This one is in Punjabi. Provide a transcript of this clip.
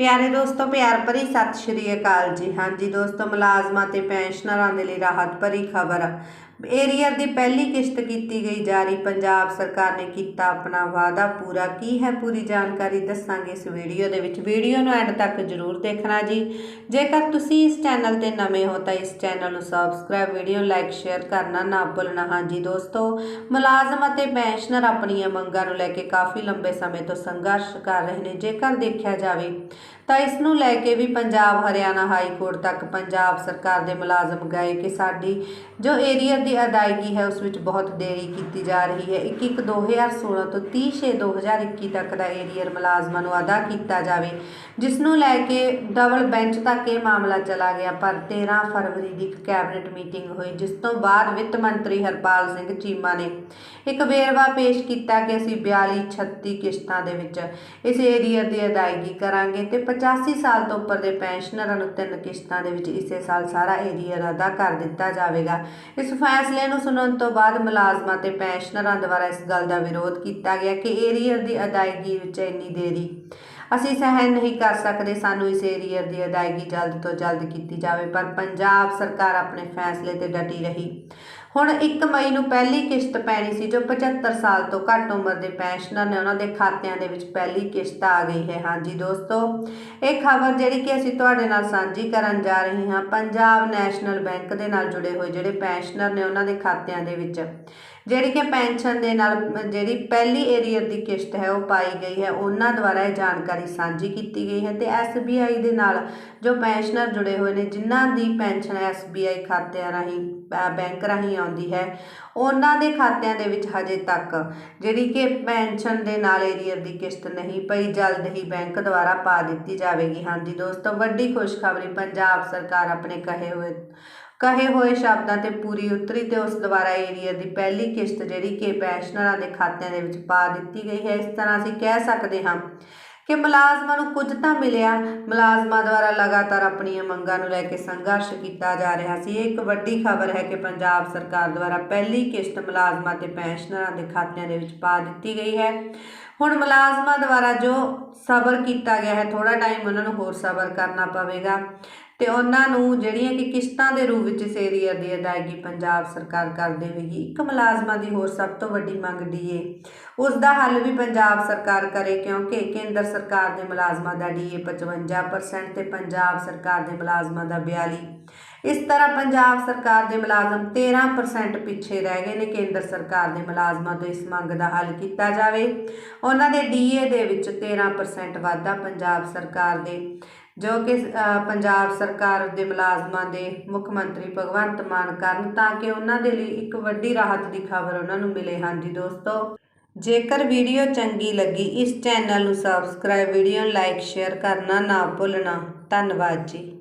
ਪਿਆਰੇ ਦੋਸਤੋ, ਪਿਆਰ ਭਰੀ ਸਤਿ ਸ਼੍ਰੀ ਅਕਾਲ ਜੀ। ਹਾਂਜੀ ਦੋਸਤੋ, ਮੁਲਾਜ਼ਮਾਂ ਤੇ ਪੈਨਸ਼ਨਰਾਂ ਦੇ ਲਈ ਰਾਹਤ ਭਰੀ ਖਬਰ। ਏਰੀਅਰ ਦੀ ਪਹਿਲੀ ਕਿਸ਼ਤ ਕੀਤੀ ਗਈ ਜਾਰੀ। ਪੰਜਾਬ ਸਰਕਾਰ ਨੇ ਕੀਤਾ ਆਪਣਾ ਵਾਅਦਾ ਪੂਰਾ। ਕੀ ਹੈ ਪੂਰੀ ਜਾਣਕਾਰੀ ਦੱਸਾਂਗੇ ਇਸ ਵੀਡੀਓ ਦੇ ਵਿੱਚ। ਵੀਡੀਓ ਨੂੰ ਐਂਡ ਤੱਕ ਜਰੂਰ ਦੇਖਣਾ ਜੀ। ਜੇਕਰ ਤੁਸੀਂ ਇਸ ਚੈਨਲ ਤੇ ਨਵੇਂ ਹੋ ਤਾਂ ਇਸ ਚੈਨਲ ਨੂੰ ਸਬਸਕ੍ਰਾਈਬ, ਵੀਡੀਓ ਲਾਈਕ, ਸ਼ੇਅਰ ਕਰਨਾ ਨਾ ਭੁੱਲਣਾ। ਹਾਂਜੀ ਦੋਸਤੋ, ਮੁਲਾਜ਼ਮ ਅਤੇ ਪੈਨਸ਼ਨਰ ਆਪਣੀਆਂ ਮੰਗਾਂ ਨੂੰ ਲੈ ਕੇ ਕਾਫੀ ਲੰਬੇ ਸਮੇਂ ਤੋਂ ਸੰਘਰਸ਼ ਕਰ ਰਹੇ ਨੇ। ਜੇਕਰ ਦੇਖਿਆ ਜਾਵੇ ਤਾਂ ਇਸ ਨੂੰ ਲੈ ਕੇ ਵੀ ਪੰਜਾਬ, ਹਰਿਆਣਾ ਹਾਈ ਕੋਰਟ ਤੱਕ ਪੰਜਾਬ ਸਰਕਾਰ ਦੇ ਮੁਲਾਜ਼ਮ ਗਏ ਕਿ ਸਾਡੀ ਜੋ ਏਰੀਅਰ ਦੀ ਅਦਾਇਗੀ ਹੈ ਉਸ ਵਿੱਚ ਬਹੁਤ ਦੇਰੀ ਕੀਤੀ ਜਾ ਰਹੀ ਹੈ। 21 2016 ਤੋਂ 30 6 2021 ਤੱਕ ਦਾ ਏਰੀਅਰ ਮੁਲਾਜ਼ਮਾਂ ਨੂੰ ਅਦਾ ਕੀਤਾ ਜਾਵੇ, ਜਿਸ ਨੂੰ ਲੈ ਕੇ ਡਬਲ ਬੈਂਚ ਤੱਕ ਇਹ ਮਾਮਲਾ ਚਲਾ ਗਿਆ। ਪਰ 13 ਫਰਵਰੀ ਦੀ ਇੱਕ ਕੈਬਨਿਟ ਮੀਟਿੰਗ ਹੋਈ, ਜਿਸ ਤੋਂ ਬਾਅਦ ਵਿੱਤ ਮੰਤਰੀ ਹਰਪਾਲ ਸਿੰਘ ਚੀਮਾ ਨੇ ਇੱਕ ਵੇਰਵਾ ਪੇਸ਼ ਕੀਤਾ ਕਿ ਅਸੀਂ 42 36 ਕਿਸ਼ਤਾਂ ਦੇ ਵਿੱਚ ਇਸ ਏਰੀਅਰ ਦੀ ਅਦਾਇਗੀ ਕਰਾਂਗੇ ਤੇ 85 ਸਾਲ ਤੋਂ ਉੱਪਰ ਦੇ ਪੈਨਸ਼ਨਰਾਂ ਨੂੰ ਤਿੰਨ ਕਿਸ਼ਤਾਂ ਦੇ ਵਿੱਚ ਇਸੇ ਸਾਲ ਸਾਰਾ ਏਰੀਅਰ ਅਦਾ ਕਰ ਦਿੱਤਾ ਜਾਵੇਗਾ। ਇਸ ਫੈਸਲੇ ਫੈਸਲੇ ਨੂੰ ਸੁਣਨ ਤੋਂ ਬਾਅਦ ਮੁਲਾਜ਼ਮਾਂ ਤੇ ਪੈਨਸ਼ਨਰਾਂ ਦੁਆਰਾ ਇਸ ਗੱਲ ਦਾ ਵਿਰੋਧ ਕੀਤਾ ਗਿਆ ਕਿ ਏਰੀਅਰ ਦੀ ਅਦਾਇਗੀ ਵਿੱਚ ਇੰਨੀ ਦੇਰੀ। ਅਸੀਂ ਸਹਿਣ ਨਹੀਂ ਕਰ ਸਕਦੇ, ਸਾਨੂੰ ਇਸ ਏਰੀਅਰ ਦੀ ਅਦਾਇਗੀ ਜਲਦ ਤੋਂ ਜਲਦ ਕੀਤੀ ਜਾਵੇ, ਪਰ ਪੰਜਾਬ ਸਰਕਾਰ ਆਪਣੇ ਫੈਸਲੇ ਤੇ ਡਟੀ ਰਹੀ। ਹੁਣ 1 ਮਈ ਨੂੰ ਪਹਿਲੀ ਕਿਸ਼ਤ ਪੈਣੀ ਸੀ, ਜੋ 75 ਸਾਲ ਤੋਂ ਘੱਟ ਉਮਰ ਦੇ ਪੈਨਸ਼ਨਰ ਨੇ ਉਹਨਾਂ ਦੇ ਖਾਤਿਆਂ ਦੇ ਵਿੱਚ ਪਹਿਲੀ ਕਿਸ਼ਤ ਆ ਗਈ ਹੈ। ਹਾਂਜੀ ਦੋਸਤੋ, ਇਹ ਖਬਰ ਜਿਹੜੀ ਕਿ ਅਸੀਂ ਤੁਹਾਡੇ ਨਾਲ ਸਾਂਝੀ ਕਰਨ ਜਾ ਰਹੇ ਹਾਂ, ਪੰਜਾਬ ਨੈਸ਼ਨਲ ਬੈਂਕ ਦੇ ਨਾਲ ਜੁੜੇ ਹੋਏ ਜਿਹੜੇ ਪੈਨਸ਼ਨਰ ਨੇ ਉਹਨਾਂ ਦੇ ਖਾਤਿਆਂ ਦੇ ਵਿੱਚ। ਜਿਹੜੀ ਕਿ ਪੈਨਸ਼ਨ ਦੇ ਨਾਲ, ਜਿਹੜੀ ਪਹਿਲੀ ਏਰੀਅਰ ਦੀ ਕਿਸ਼ਤ ਹੈ, ਉਹ ਪਾਈ ਗਈ ਹੈ। ਉਹਨਾਂ ਦੁਆਰਾ ਇਹ ਜਾਣਕਾਰੀ ਸਾਂਝੀ ਕੀਤੀ ਗਈ ਹੈ ਤੇ SBI ਦੇ ਨਾਲ ਜੋ ਪੈਨਸ਼ਨਰ ਜੁੜੇ ਹੋਏ ਨੇ, ਜਿਨ੍ਹਾਂ ਦੀ ਪੈਨਸ਼ਨ SBI ਖਾਤਿਆਂ ਰਾਹੀਂ ਬੈਂਕ ਰਾਹੀਂ ਆਉਂਦੀ ਹੈ, ਉਹਨਾਂ ਦੇ ਖਾਤਿਆਂ ਦੇ ਵਿੱਚ ਹਜੇ ਤੱਕ ਜਿਹੜੀ ਕਿ ਪੈਨਸ਼ਨ ਦੇ ਨਾਲ ਏਰੀਅਰ ਦੀ ਕਿਸ਼ਤ ਨਹੀਂ ਪਈ, ਜਲਦ ਹੀ ਬੈਂਕ ਦੁਆਰਾ ਪਾ ਦਿੱਤੀ ਜਾਵੇਗੀ। ਹਾਂਜੀ ਦੋਸਤੋ, ਵੱਡੀ ਖੁਸ਼ਖਬਰੀ, ਪੰਜਾਬ ਸਰਕਾਰ ਆਪਣੇ ਕਹੇ ਹੋਏ ਕਹੇ ਹੋਏ ਸ਼ਬਦਾਂ ਤੇ ਪੂਰੀ ਉਤਰੀ ਤੇ ਉਸ ਦੁਆਰਾ ਏਰੀਅਰ ਦੀ ਪਹਿਲੀ ਕਿਸ਼ਤ ਜਿਹੜੀ ਕਿ ਪੈਨਸ਼ਨਰਾਂ ਦੇ ਖਾਤਿਆਂ ਦੇ ਵਿੱਚ ਪਾ ਦਿੱਤੀ ਗਈ ਹੈ। ਇਸ ਤਰ੍ਹਾਂ ਅਸੀਂ ਕਹਿ ਸਕਦੇ ਹਾਂ ਕਿ ਮੁਲਾਜ਼ਮਾਂ ਨੂੰ ਕੁਝ ਤਾਂ ਮਿਲਿਆ। ਮੁਲਾਜ਼ਮਾਂ ਦੁਆਰਾ ਲਗਾਤਾਰ ਆਪਣੀਆਂ ਮੰਗਾਂ ਨੂੰ ਲੈ ਕੇ ਸੰਘਰਸ਼ ਕੀਤਾ ਜਾ ਰਿਹਾ ਸੀ। ਇਹ ਇੱਕ ਵੱਡੀ ਖਬਰ ਹੈ ਕਿ ਪੰਜਾਬ ਸਰਕਾਰ ਦੁਆਰਾ ਪਹਿਲੀ ਕਿਸ਼ਤ ਮੁਲਾਜ਼ਮਾਂ ਤੇ ਪੈਨਸ਼ਨਰਾਂ ਦੇ ਖਾਤਿਆਂ ਦੇ ਵਿੱਚ ਪਾ ਦਿੱਤੀ ਗਈ ਹੈ। ਹੁਣ ਮੁਲਾਜ਼ਮਾਂ ਦੁਆਰਾ ਜੋ ਸਬਰ ਕੀਤਾ ਗਿਆ ਹੈ ਥੋੜਾ ਟਾਈਮ ਉਹਨਾਂ ਨੂੰ ਹੋਰ ਸਬਰ ਕਰਨਾ ਪਵੇਗਾ। ਤੇ ਉਹਨਾਂ ਨੂੰ ਜਿਹੜੀਆਂ ਕਿ ਕਿਸ਼ਤਾਂ ਦੇ ਰੂਪ ਵਿੱਚ ਇਸ ਏਰੀਆ ਦੀ ਅਦਾਇਗੀ ਪੰਜਾਬ ਸਰਕਾਰ ਕਰ ਦੇਵੇਗੀ ਇੱਕ ਮੁਲਾਜ਼ਮਾਂ ਦੀ ਹੋਰ ਸਭ ਤੋਂ ਵੱਡੀ ਮੰਗ ਡੀਏ ਉਸ ਦਾ ਹੱਲ ਵੀ ਪੰਜਾਬ ਸਰਕਾਰ ਕਰੇ ਕਿਉਂਕਿ ਕੇਂਦਰ ਸਰਕਾਰ ਦੇ ਮੁਲਾਜ਼ਮਾਂ ਦਾ ਡੀਏ 55% ਤੇ ਪੰਜਾਬ ਸਰਕਾਰ ਦੇ ਮੁਲਾਜ਼ਮਾਂ ਦਾ 42 ਇਸ ਤਰ੍ਹਾਂ ਪੰਜਾਬ ਸਰਕਾਰ ਦੇ ਮੁਲਾਜ਼ਮ 13% ਪਿੱਛੇ ਰਹਿ ਗਏ ਨੇ, ਕੇਂਦਰ ਸਰਕਾਰ ਦੇ ਮੁਲਾਜ਼ਮਾਂ ਤੋਂ ਇਸ ਮੰਗ ਦਾ ਹੱਲ ਕੀਤਾ ਜਾਵੇ। ਉਹਨਾਂ ਦੇ ਡੀਏ ਦੇ ਵਿੱਚ 13% ਵਾਧਾ ਪੰਜਾਬ ਸਰਕਾਰ ਦੇ, ਜੋ ਕਿ ਪੰਜਾਬ ਸਰਕਾਰ ਦੇ ਮੁਲਾਜ਼ਮਾਂ ਦੇ ਮੁੱਖ ਮੰਤਰੀ ਭਗਵੰਤ ਮਾਨ ਕਰਨ ਤਾਂ ਕਿ ਉਹਨਾਂ ਦੇ ਲਈ ਇੱਕ ਵੱਡੀ ਰਾਹਤ ਦੀ ਖਬਰ ਉਹਨਾਂ ਨੂੰ ਮਿਲੇ। ਹਾਂਜੀ ਦੋਸਤੋ, ਜੇਕਰ ਵੀਡੀਓ ਚੰਗੀ ਲੱਗੀ, ਇਸ ਚੈਨਲ ਨੂੰ ਸਬਸਕ੍ਰਾਈਬ ਵੀਡੀਓ ਨੂੰ ਲਾਈਕ ਸ਼ੇਅਰ ਕਰਨਾ ਨਾ ਭੁੱਲਣਾ। ਧੰਨਵਾਦ ਜੀ।